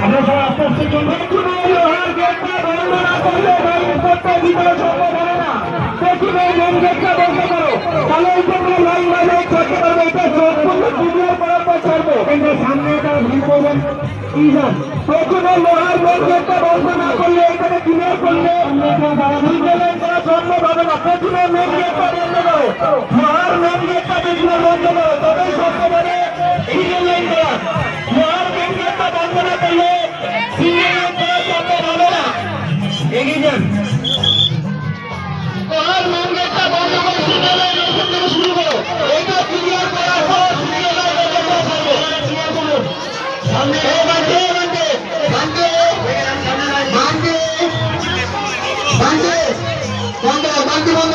আমরা সবাই আস্তে আস্তে চলবো কোনো লোহার গেটটা বন্ধ না করলে ভাই উপরটা ভিতরে সম্ভব হবে না প্রথমে লোন গেটটা বন্ধ করো তাহলে উপরে লাইন লাইন করতে পারবে এটা সম্পূর্ণ প্রথমে লোহার গেটটা বন্ধ না করলে এখানে ক্লিয়ার করলে সম্ভব হবে না। প্রথমে মেন গেটটা বন্ধ করো? লোহার মেন বন্ধ না করলে সিঙ্গেল লাইন করা এগিয়ে যান। বাঁধে বন্ধু বাঁধে বন্ধ